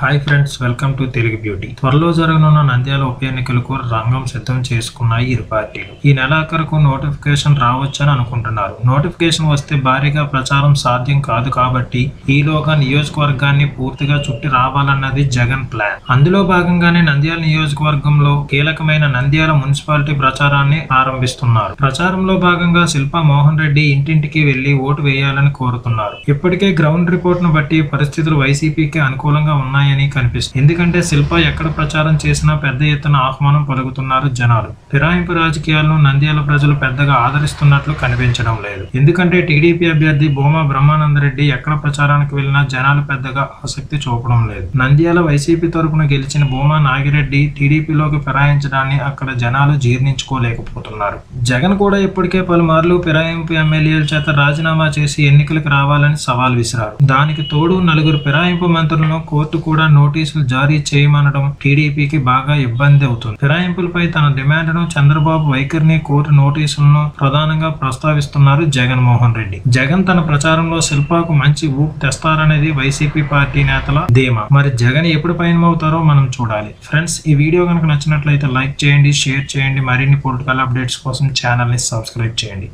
Hi friends welcome to Telugu beauty త్వరలో జరగనున్న నంద్యాల ఉప ఎన్నికలకు రంగం సిద్ధం చేసుకున్నాయి ఇరు పార్టీలు. ఈ నెలాఖరుకు నోటిఫికేషన్ రావచ్చని అనుకుంటున్నారు. నోటిఫికేషన్ వస్తే భారీగా ప్రచారం సాధ్యం కాదు కాబట్టి ఈలోగా నియోజకవర్గాన్ని పూర్తిగా చుట్టి రావాలన్నది జగన్ ప్లాన్ అందులో భాగంగానే నంద్యాల నియోజకవర్గంలో కీలకమైన నంద్యాల మున్సిపాలిటీ ప్రచారాన్ని ప్రారంభిస్తున్నారు ప్రచారంలో భాగంగా శిల్పా మోహన్ రెడ్డి ఇంటింటికి వెళ్ళి ఓటు వేయాలని కోరుతున్నారు. ఇప్పటికే గ్రౌండ్ రిపోర్ట్ను బట్టి పరిస్థితులు వైసీపీకి అనుకూలంగా ఉన్నాయి ఉన్నాయని కనిపిస్తుంది. ఎందుకంటే శిల్ప ఎక్కడ ప్రచారం చేసినా పెద్ద ఎత్తున ఆహ్వానం పలుకుతున్నారు జనాలు. ఫిరాయింపు రాజకీయాలను నంద్యాల ప్రజలు పెద్దగా ఆదరిస్తున్నట్లు కనిపించడం లేదు. ఎందుకంటే టీడీపీ అభ్యర్థి భూమా బ్రహ్మానందరెడ్డి ఎక్కడ ప్రచారానికి వెళ్ళినా జనాలు పెద్దగా ఆసక్తి చూపడం లేదు. నంద్యాల వైసీపీ తరపున గెలిచిన భూమా నాగిరెడ్డి టీడీపీలోకి ఫిరాయించడాన్ని అక్కడ జనాలు జీర్ణించుకోలేకపోతున్నారు. జగన్ కూడా ఇప్పటికే పలుమార్లు ఫిరాయింపు ఎమ్మెల్యేల చేత రాజీనామా చేసి ఎన్నికలకు రావాలని సవాల్ విసిరారు. దానికి తోడు నలుగురు ఫిరాయింపు మంత్రులను కోర్టు కూడా నోటీసులు జారీ చేయమనడం టీడీపీకి బాగా ఇబ్బంది అవుతుంది. ఫిరాయింపులపై తన డిమాండ్ను చంద్రబాబు వైఖరిని కోర్టు నోటీసులను ప్రధానంగా ప్రస్తావిస్తున్నారు జగన్మోహన్ రెడ్డి. జగన్ తన ప్రచారంలో శిల్పాకు మంచి ఊపు తెస్తారనేది వైసీపీ పార్టీ నేతల ధీమా. మరి జగన్ ఎప్పుడు పయనమవుతారో మనం చూడాలి. ఫ్రెండ్స్ ఈ వీడియో కనుక నచ్చినట్లయితే లైక్ చేయండి షేర్ చేయండి. మరిన్ని పొలిటికల్ అప్డేట్స్ కోసం ఛానల్ని సబ్స్క్రైబ్ చేయండి.